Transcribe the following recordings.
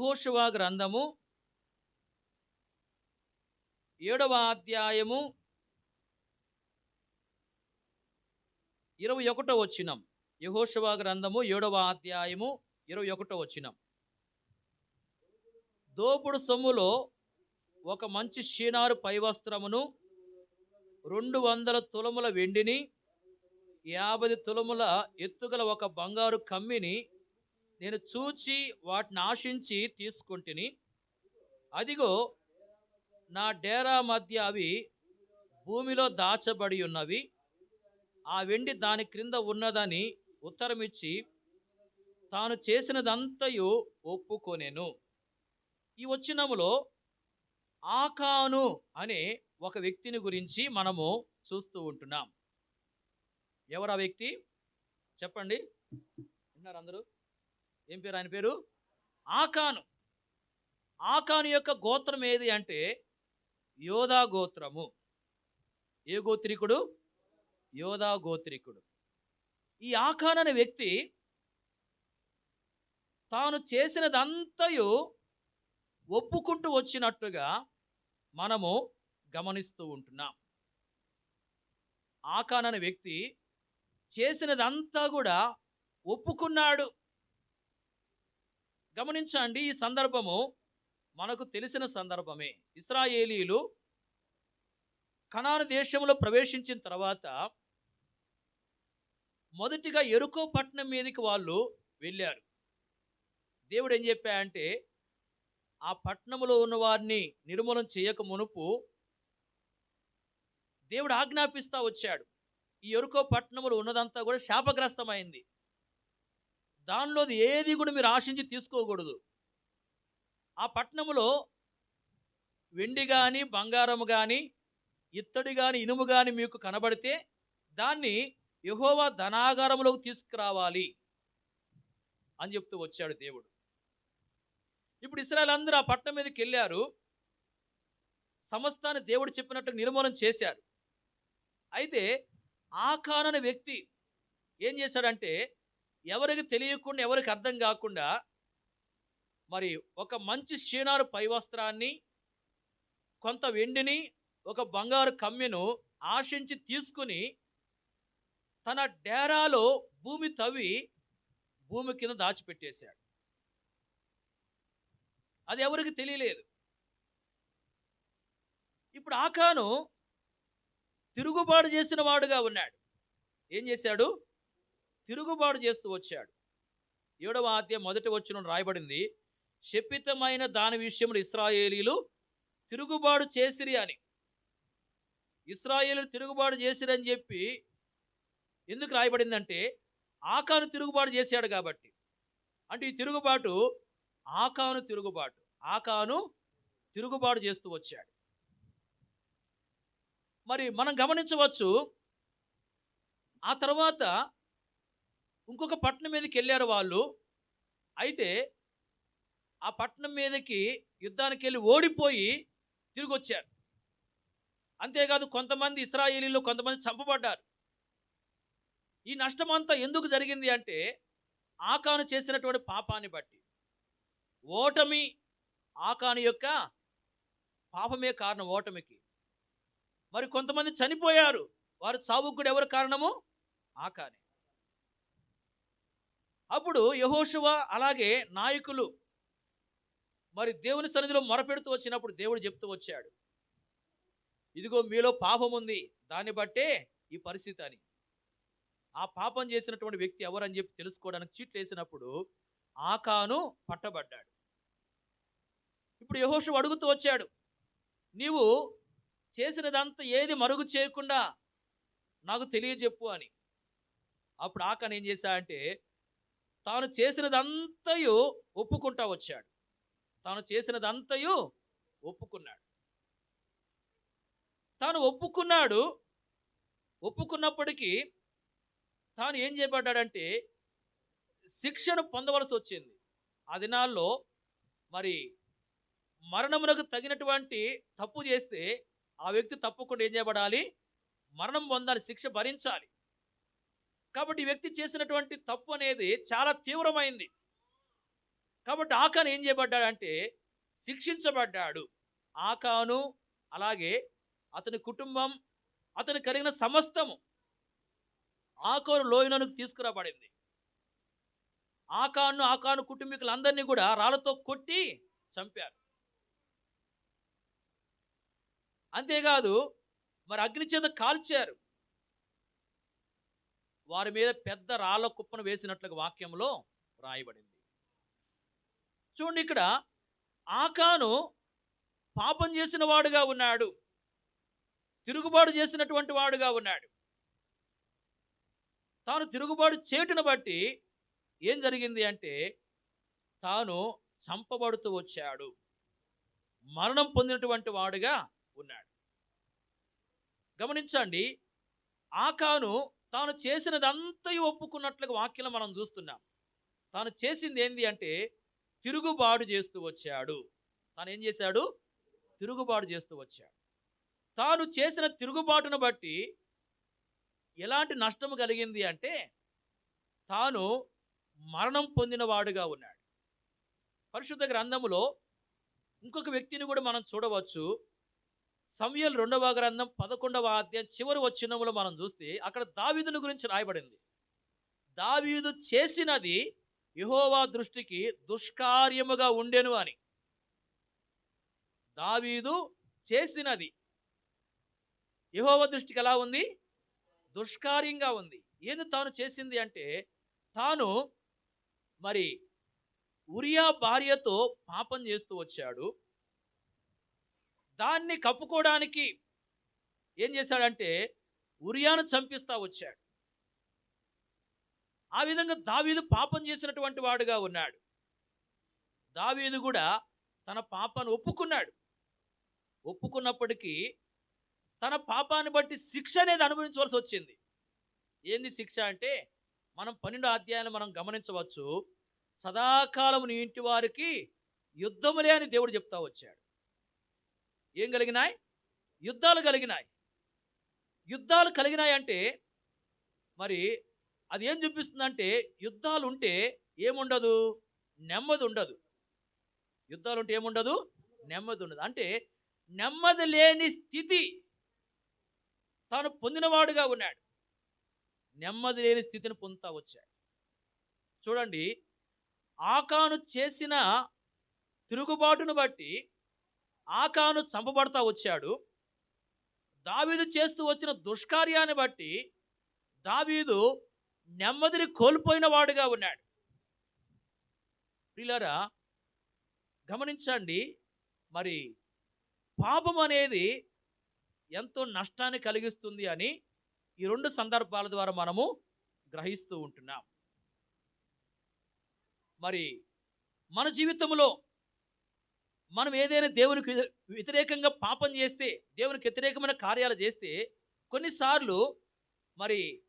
యహోశువ గ్రంథము ఏడవ అధ్యాయము ఇరవై ఒకటో వచ్చినం యహోశువ గ్రంథము ఏడవ అధ్యాయము ఇరవై ఒకటో వచ్చినం దోపుడు సొమ్ములో ఒక మంచి షీనారు పైవస్త్రమును రెండు వందల తులముల వెండిని యాభై తులముల ఎత్తుగల ఒక బంగారు కమ్మిని నేను చూచి వాటిని ఆశించి తీసుకుంటుని అదిగో నా డేరా మధ్య అవి భూమిలో దాచబడి ఉన్నవి. ఆ వెండి దాని క్రింద ఉన్నదని ఉత్తరమిచ్చి తాను చేసినదంతయు ఒప్పుకొనేను. ఈ వచ్చినములో ఆకాను అనే ఒక వ్యక్తిని గురించి మనము చూస్తూ ఉంటున్నాం. ఎవరు ఆ వ్యక్తి? చెప్పండి. విన్నారు అందరూ? ఏం పేరు? ఆయన పేరు? ఆకాను. ఆకాను యొక్క గోత్రం ఏది అంటే యోధా గోత్రము. ఏ గోత్రికుడు? యోధా గోత్రికుడు. ఈ ఆకాన్ అనే వ్యక్తి తాను చేసినదంతయు ఒప్పుకుంటూ వచ్చినట్టుగా మనము గమనిస్తూ ఉంటున్నాం. ఆకాన్ అనే వ్యక్తి చేసినదంతా కూడా ఒప్పుకున్నాడు. గమనించండి ఈ సందర్భము. మనకు తెలిసిన సందర్భమే. ఇస్రాయేలీలు కనాను దేశంలో ప్రవేశించిన తర్వాత మొదటిగా ఎరుకో పట్టణం మీదకి వాళ్ళు వెళ్ళారు. దేవుడు ఏం చెప్పాయంటే ఆ పట్టణంలో ఉన్న వారిని నిర్మూలన చేయక మునుపు దేవుడు ఆజ్ఞాపిస్తా వచ్చాడు. ఈ ఎరుకో పట్టణంలో ఉన్నదంతా కూడా శాపగ్రస్తమైంది. దానిలో ఏది కూడా మీరు ఆశించి తీసుకోకూడదు. ఆ పట్టణంలో వెండి కానీ బంగారం కానీ ఇత్తడి కానీ ఇనుము కానీ మీకు కనబడితే దాన్ని యహోవా ధనాగారంలోకి తీసుకురావాలి అని చెప్తూ వచ్చాడు దేవుడు. ఇప్పుడు ఇస్రాయల్ అందరూ ఆ పట్టణం మీదకి వెళ్ళారు. సమస్తాన్ని దేవుడు చెప్పినట్టు నిర్మూలన చేశారు. అయితే ఆ కానని వ్యక్తి ఏం చేశాడంటే ఎవరికి తెలియకుండా ఎవరికి అర్థం కాకుండా మరి ఒక మంచి షీనారు పై వస్త్రాన్ని కొంత వెండిని ఒక బంగారు కమ్మెను ఆశించి తీసుకుని తన డేరాలో భూమి తవ్వి భూమి కింద దాచిపెట్టేశాడు. అది ఎవరికి తెలియలేదు. ఇప్పుడు ఆకాను తిరుగుబాటు చేసిన వాడుగా ఉన్నాడు. ఏం చేశాడు? తిరుగుబాటు చేస్తూ వచ్చాడు. ఏడవ అధ్యాయం మొదటి వచ్చిన రాయబడింది శపితమైన దాని విషయంలో ఇస్రాయేలీలు తిరుగుబాటు చేసిరి అని. ఇస్రాయేలు తిరుగుబాటు చేసిరని చెప్పి ఎందుకు రాయబడిందంటే ఆకాను తిరుగుబాటు చేశాడు కాబట్టి. అంటే ఈ తిరుగుబాటు ఆకాను తిరుగుబాటు ఆకాను తిరుగుబాటు చేస్తూ వచ్చాడు. మరి మనం గమనించవచ్చు ఆ తర్వాత ఇంకొక పట్టణం మీదకి వెళ్ళారు వాళ్ళు. అయితే ఆ పట్టణం మీదకి యుద్ధానికి వెళ్ళి ఓడిపోయి తిరిగి వచ్చారు అంతేకాదు కొంతమంది ఇస్రాయేలీలు కొంతమంది చంపబడ్డారు. ఈ నష్టమంతా ఎందుకు జరిగింది అంటే ఆకాను చేసినటువంటి పాపాన్ని బట్టి. ఓటమి ఆకాను యొక్క పాపమే కారణం ఓటమికి. మరి కొంతమంది చనిపోయారు. వారు చావుకు కూడా ఎవరు కారణము? ఆకానే. అప్పుడు యహోశువ అలాగే నాయకులు మరి దేవుని సన్నిధిలో మొరపెడుతూ వచ్చినప్పుడు దేవుడు చెప్తూ వచ్చాడు. ఇదిగో మీలో పాపం ఉంది దాన్ని బట్టే ఈ పరిస్థితి అని. ఆ పాపం చేసినటువంటి వ్యక్తి ఎవరని చెప్పి తెలుసుకోవడానికి చీట్లు వేసినప్పుడు ఆకాను పట్టబడ్డాడు. ఇప్పుడు యహోషు అడుగుతూ వచ్చాడు నీవు చేసినదంతా ఏది మరుగు చేయకుండా నాకు తెలియజెప్పు అని. అప్పుడు ఆకాన్ ఏం చేశా అంటే తాను చేసినదంతయు ఒప్పుకుంటా వచ్చాడు. తాను చేసినదంతయు ఒప్పుకున్నాడు. తాను ఒప్పుకున్నాడు ఒప్పుకున్నప్పటికీ తాను ఏం చేయబడ్డాడంటే శిక్షను పొందవలసి వచ్చింది. ఆ దినాల్లో మరి మరణమునకు తగినటువంటి తప్పు చేస్తే ఆ వ్యక్తి తప్పకుండా ఏం చేయబడాలి? మరణం పొందాలి శిక్ష భరించాలి. కాబట్టి ఈ వ్యక్తి చేసినటువంటి తప్పు అనేది చాలా తీవ్రమైంది. కాబట్టి ఆకాను ఏం చేయబడ్డాడంటే శిక్షించబడ్డాడు. ఆకాను అలాగే అతని కుటుంబం అతని కలిగిన సమస్తము ఆకాను లోయనకు తీసుకురాబడింది. ఆకాను ఆకాను కుటుంబీకులందరినీ కూడా రాళ్ళతో కొట్టి చంపారు. అంతేకాదు మరి అగ్ని చేత కాల్చారు. వారి మీద పెద్ద రాళ్ళ కుప్పను వేసినట్లుగా వాక్యంలో రాయబడింది చూడండి ఇక్కడ ఆకాను పాపం చేసిన వాడుగా ఉన్నాడు. తిరుగుబాటు చేసినటువంటి వాడుగా ఉన్నాడు. తాను తిరుగుబాటు చేటును బట్టి ఏం జరిగింది అంటే తాను చంపబడుతూ వచ్చాడు. మరణం పొందినటువంటి వాడుగా ఉన్నాడు. గమనించండి ఆకాను తాను చేసినదంతయు ఒప్పుకున్నట్లుగా వాక్యం మనం చూస్తున్నాం. తాను చేసింది ఏంది అంటే తిరుగుబాటు చేస్తూ వచ్చాడు. తాను ఏం చేశాడు? తిరుగుబాటు చేస్తూ వచ్చాడు. తాను చేసిన తిరుగుబాటును బట్టి ఎలాంటి నష్టం కలిగింది అంటే తాను మరణం పొందినవాడుగా ఉన్నాడు. పరిశుద్ధ గ్రంథములో ఇంకొక వ్యక్తిని కూడా మనం చూడవచ్చు. సమయల్ రెండవ గ్రంథం పదకొండవ అధ్యాయం చివరి వచ్చినములో మనం చూస్తే అక్కడ దావీదుని గురించి రాయబడింది. దావీదు చేసినది యహోవా దృష్టికి దుష్కార్యముగా ఉండెను అని. దావీదు చేసినది యహోవ దృష్టికి ఎలా ఉంది? దుష్కార్యంగా ఉంది. ఏది తాను చేసింది అంటే తాను మరి ఉరియా భార్యతో పాపం చేస్తూ వచ్చాడు. దాన్ని కప్పుకోవడానికి ఏం చేశాడంటే ఉరియాను చంపిస్తా వచ్చాడు. ఆ విధంగా దావీదు పాపం చేసినటువంటి వాడుగా ఉన్నాడు. దావీదు కూడా తన పాపాన్ని ఒప్పుకున్నాడు. ఒప్పుకున్నప్పటికీ తన పాపాన్ని బట్టి శిక్ష అనేది అనుభవించవలసి వచ్చింది. ఏంది శిక్ష అంటే మనం పన్నెండు అధ్యాయాలు మనం గమనించవచ్చు. సదాకాలం నీ ఇంటి వారికి యుద్ధములే అని దేవుడు చెప్తా వచ్చాడు. ఏం కలిగినాయి? యుద్ధాలు కలిగినాయి. యుద్ధాలు కలిగినాయి అంటే మరి అది ఏం చూపిస్తుందంటే యుద్ధాలు ఉంటే ఏముండదు? నెమ్మది ఉండదు యుద్ధాలు ఉంటే ఏముండదు? నెమ్మది ఉండదు అంటే నెమ్మది లేని స్థితి తాను పొందినవాడుగా ఉన్నాడు. నెమ్మది లేని స్థితిని పొందుతా వచ్చాడు. చూడండి ఆకాను చేసిన తిరుగుబాటును బట్టి ఆకాను చంపబడతా వచ్చాడు. దావీదు చేస్తూ వచ్చిన దుష్కార్యాన్ని బట్టి దావీదు నెమ్మదిని కోల్పోయిన వాడుగా ఉన్నాడు. ప్రియులారా గమనించండి మరి పాపం అనేది ఎంతో నష్టాన్ని కలిగిస్తుంది అని ఈ రెండు సందర్భాల ద్వారా మనము గ్రహిస్తూ ఉంటున్నాం. మరి మన జీవితంలో మనం ఏదైనా దేవునికి వ్యతిరేకంగా పాపం చేస్తే దేవునికి వ్యతిరేకమైన కార్యాలు చేస్తే కొన్నిసార్లు మరి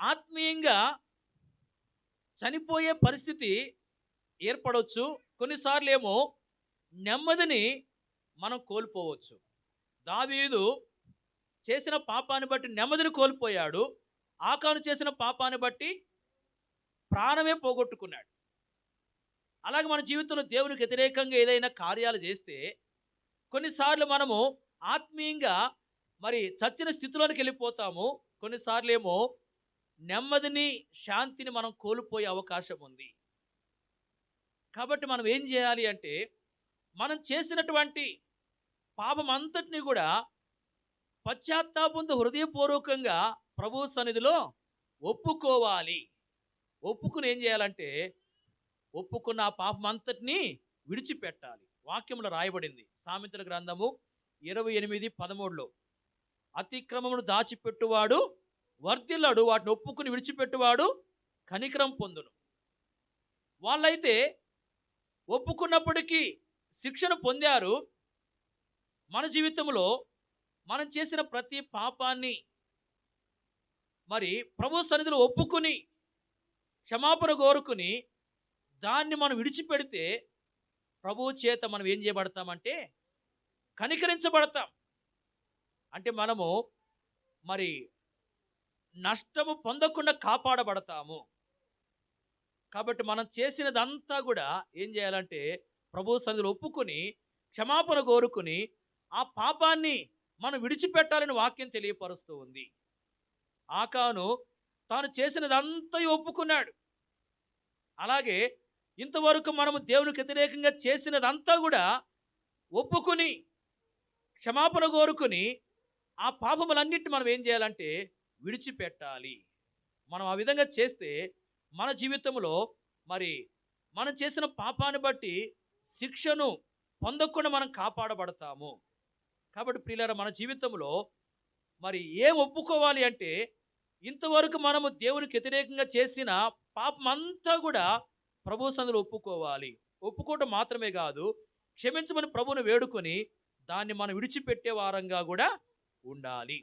ఆత్మీయంగా చనిపోయే పరిస్థితి ఏర్పడవచ్చు కొన్నిసార్లు ఏమో నెమ్మదిని మనం కోల్పోవచ్చు. దావీదు చేసిన పాపాన్ని బట్టి నెమ్మదిని కోల్పోయాడు. ఆకాను చేసిన పాపాన్ని బట్టి ప్రాణమే పోగొట్టుకున్నాడు. అలాగే మన జీవితంలో దేవునికి వ్యతిరేకంగా ఏదైనా కార్యాలు చేస్తే కొన్నిసార్లు మనము ఆత్మీయంగా మరి చచ్చిన స్థితిలోనికి వెళ్ళిపోతాము. కొన్నిసార్లు ఏమో నెమ్మదిని శాంతిని మనం కోల్పోయే అవకాశం ఉంది. కాబట్టి మనం ఏం చేయాలి అంటే మనం చేసినటువంటి పాపం అంతటిని కూడా పశ్చాత్తాపంతో హృదయపూర్వకంగా ప్రభు సన్నిధిలో ఒప్పుకోవాలి. ఒప్పుకుని ఏం చేయాలంటే ఒప్పుకున్న ఆ పాపం అంతటిని విడిచిపెట్టాలి. వాక్యంలో రాయబడింది. సామెతల గ్రంథము ఇరవై ఎనిమిది పదమూడులో అతిక్రమమును దాచిపెట్టువాడు వర్ధిల్లాడు వాటిని ఒప్పుకుని విడిచిపెట్టువాడు కనికరం పొందును. వాళ్ళైతే ఒప్పుకున్నప్పటికీ శిక్షను పొందారు. మన జీవితంలో మనం చేసిన ప్రతి పాపాన్ని మరి ప్రభు సన్నిధిలో ఒప్పుకుని క్షమాపణ కోరుకుని దాన్ని మనం విడిచిపెడితే ప్రభువు చేత మనం ఏం చేయబడతామంటే కనికరించబడతాం. అంటే మనము మరి నష్టము పొందకుండా కాపాడబడతాము. కాబట్టి మనం చేసినదంతా కూడా ఏం చేయాలంటే ప్రభు సన్నిధిలో ఒప్పుకొని క్షమాపణ కోరుకుని ఆ పాపాన్ని మనం విడిచిపెట్టాలని వాక్యం తెలియపరుస్తూ ఉంది. ఆకాను తాను చేసినదంతా ఒప్పుకున్నాడు. అలాగే ఇంతవరకు మనము దేవునికి వ్యతిరేకంగా చేసినదంతా కూడా ఒప్పుకుని క్షమాపణ కోరుకుని ఆ పాపములన్నిటి మనం ఏం చేయాలంటే విడిచిపెట్టాలి. మనం ఆ విధంగా చేస్తే మన జీవితంలో మరి మనం చేసిన పాపాన్ని బట్టి శిక్షను పొందకుండా మనం కాపాడబడతాము. కాబట్టి ప్రియులారా మన జీవితంలో మరి ఏం ఒప్పుకోవాలి అంటే ఇంతవరకు మనము దేవునికి వ్యతిరేకంగా చేసిన పాపం అంతా కూడా ప్రభు సందులో ఒప్పుకోవాలి. ఒప్పుకోవటం మాత్రమే కాదు క్షమించమని ప్రభువును వేడుకొని దాన్ని మనం విడిచిపెట్టే వారంగా కూడా ఉండాలి.